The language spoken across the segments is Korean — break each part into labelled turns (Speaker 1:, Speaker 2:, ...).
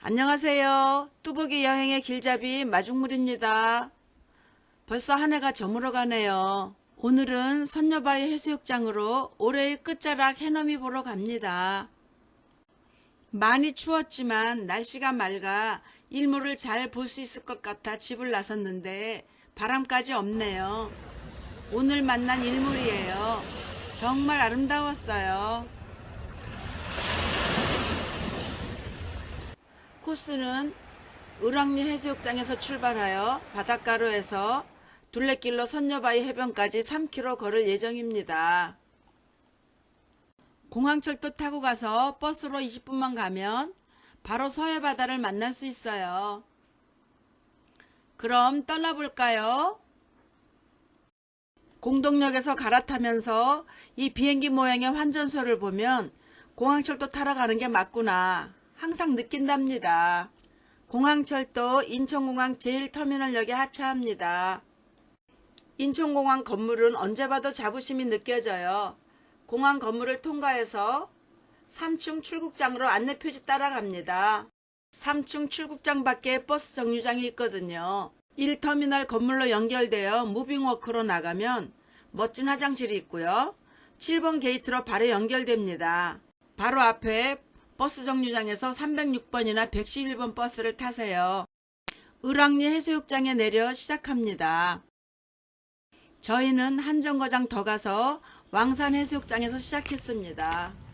Speaker 1: 안녕하세요. 뚜벅이 여행의 길잡이 마중물입니다. 벌써 한 해가 저물어 가네요. 오늘은 선녀바위 해수욕장으로 올해의 끝자락 해넘이 보러 갑니다. 많이 추웠지만 날씨가 맑아 일몰을 잘 볼 수 있을 것 같아 집을 나섰는데 바람까지 없네요. 오늘 만난 일몰이에요. 정말 아름다웠어요. 코스는 을왕리 해수욕장에서 출발하여 바닷가로에서 둘레길로 선녀바위 해변까지 3km 걸을 예정입니다. 공항철도 타고 가서 버스로 20분만 가면 바로 서해바다를 만날 수 있어요. 그럼 떠나볼까요? 공동역에서 갈아타면서 이 비행기 모양의 환전소를 보면 공항철도 타러 가는 게 맞구나. 항상 느낀답니다. 공항철도 인천공항 제1터미널역에 하차합니다. 인천공항 건물은 언제 봐도 자부심이 느껴져요. 공항 건물을 통과해서 3층 출국장으로 안내표지 따라갑니다. 3층 출국장 밖에 버스 정류장이 있거든요. 1터미널 건물로 연결되어 무빙워크로 나가면 멋진 화장실이 있고요. 7번 게이트로 바로 연결됩니다. 바로 앞에 버스 정류장에서 306번이나 111번 버스를 타세요. 을왕리 해수욕장에 내려 시작합니다. 저희는 한 정거장 더 가서 왕산 해수욕장에서 시작했습니다.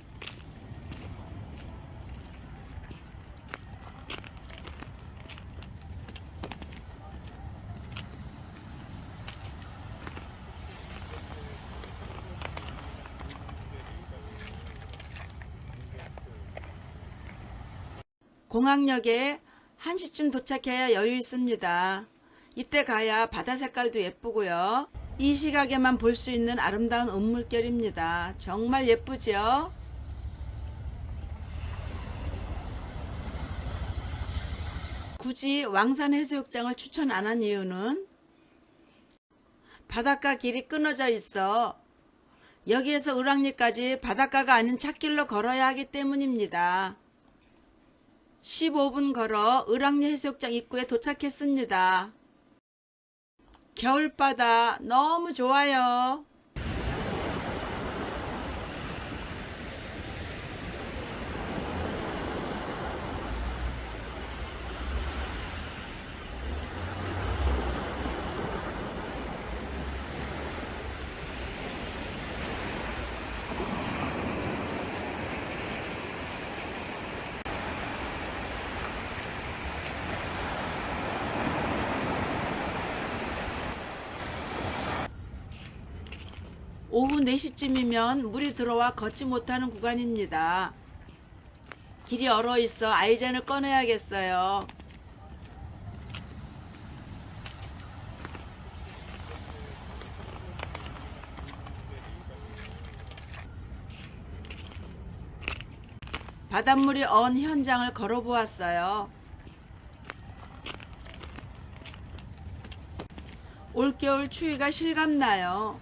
Speaker 1: 공항역에 1시쯤 도착해야 여유 있습니다. 이때 가야 바다 색깔도 예쁘고요. 이 시각에만 볼 수 있는 아름다운 은물결입니다. 정말 예쁘죠? 굳이 왕산 해수욕장을 추천 안 한 이유는 바닷가 길이 끊어져 있어 여기에서 을왕리까지 바닷가가 아닌 찻길로 걸어야 하기 때문입니다. 15분 걸어 을왕리 해수욕장 입구에 도착했습니다. 겨울바다 너무 좋아요. 오후 4시쯤이면 물이 들어와 걷지 못하는 구간입니다. 길이 얼어 있어 아이젠을 꺼내야겠어요. 바닷물이 언 현장을 걸어보았어요. 올겨울 추위가 실감나요.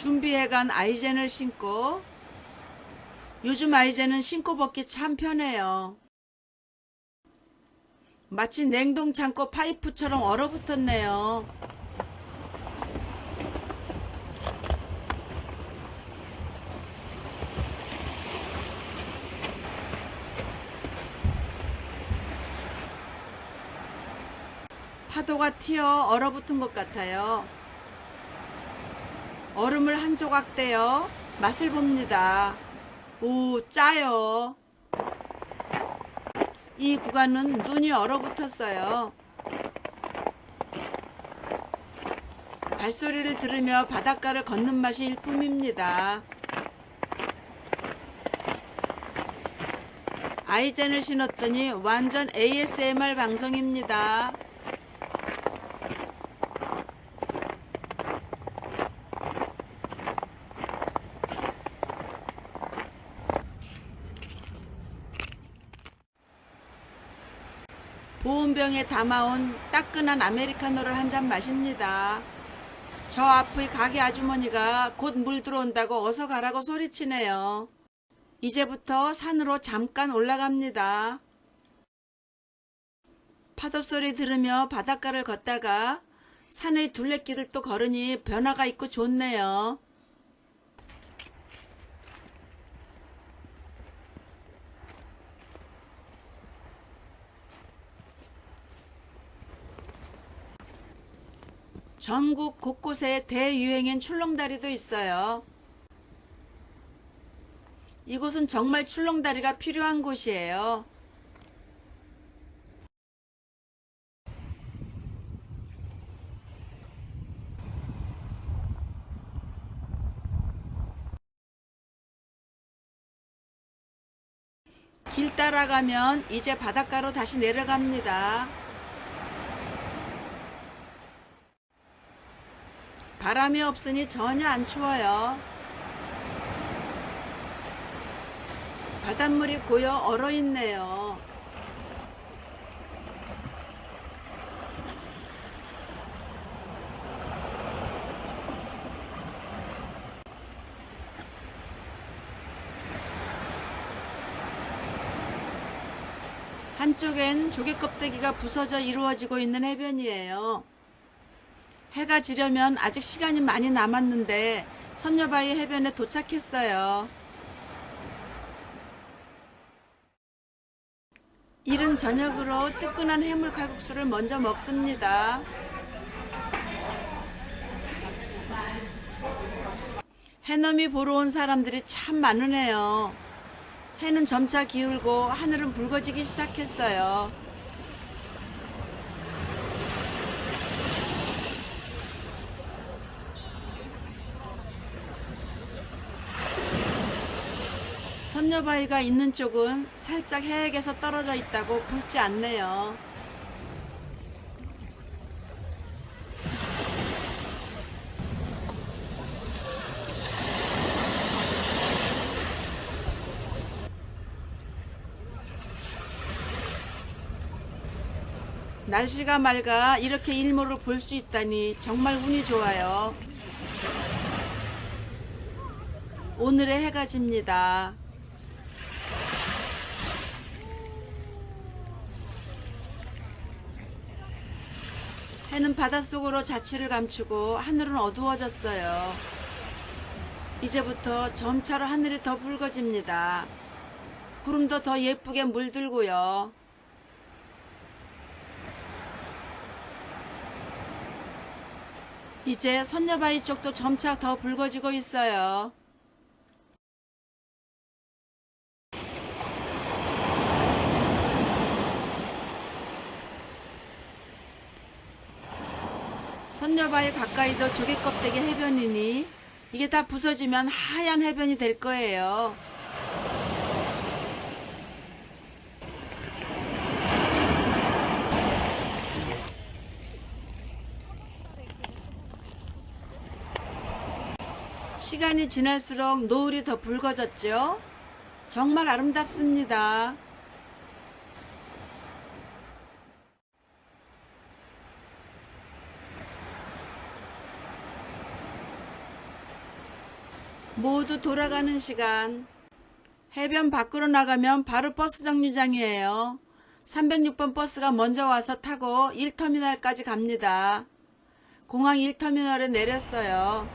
Speaker 1: 준비해간 아이젠을 신고 요즘 아이젠은 신고 벗기 참 편해요. 마치 냉동 창고 파이프처럼 얼어붙었네요. 파도가 튀어 얼어붙은 것 같아요. 얼음을 한 조각 떼어 맛을 봅니다. 오, 짜요. 이 구간은 눈이 얼어붙었어요. 발소리를 들으며 바닷가를 걷는 맛이 일품입니다. 아이젠을 신었더니 완전 ASMR 방송입니다. 보온병에 담아온 따끈한 아메리카노를 한 잔 마십니다. 저 앞의 가게 아주머니가 곧 물 들어온다고 어서 가라고 소리치네요. 이제부터 산으로 잠깐 올라갑니다. 파도 소리 들으며 바닷가를 걷다가 산의 둘레길을 또 걸으니 변화가 있고 좋네요. 전국 곳곳에 대유행인 출렁다리도 있어요. 이곳은 정말 출렁다리가 필요한 곳이에요. 길 따라가면 이제 바닷가로 다시 내려갑니다. 바람이 없으니 전혀 안 추워요. 바닷물이 고여 얼어 있네요. 한쪽엔 조개 껍데기가 부서져 이루어지고 있는 해변이에요. 해가 지려면 아직 시간이 많이 남았는데 선녀바위 해변에 도착했어요. 이른 저녁으로 뜨끈한 해물 칼국수를 먼저 먹습니다. 해넘이 보러 온 사람들이 참 많으네요. 해는 점차 기울고 하늘은 붉어지기 시작했어요. 선녀바위가 있는 쪽은 살짝 해액에서 떨어져 있다고 붉지 않네요. 날씨가 맑아 이렇게 일몰을 볼 수 있다니 정말 운이 좋아요. 오늘의 해가 집니다. 해는 바닷속으로 자취를 감추고 하늘은 어두워졌어요. 이제부터 점차로 하늘이 더 붉어집니다. 구름도 더 예쁘게 물들고요. 이제 선녀바위 쪽도 점차 더 붉어지고 있어요. 선녀바위 가까이도 조개 껍데기 해변이니 이게 다 부서지면 하얀 해변이 될 거예요. 시간이 지날수록 노을이 더 붉어졌죠? 정말 아름답습니다. 모두 돌아가는 시간. 해변 밖으로 나가면 바로 버스 정류장이에요. 306번 버스가 먼저 와서 타고 1터미널까지 갑니다. 공항 1터미널에 내렸어요.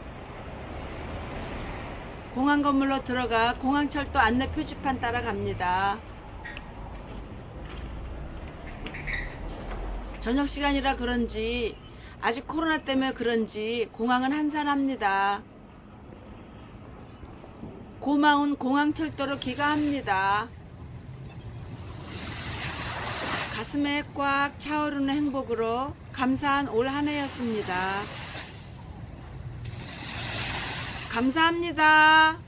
Speaker 1: 공항 건물로 들어가 공항철도 안내 표지판 따라 갑니다. 저녁 시간이라 그런지 아직 코로나 때문에 그런지 공항은 한산합니다. 고마운 공항철도로 귀가합니다. 가슴에 꽉 차오르는 행복으로 감사한 올 한 해였습니다. 감사합니다.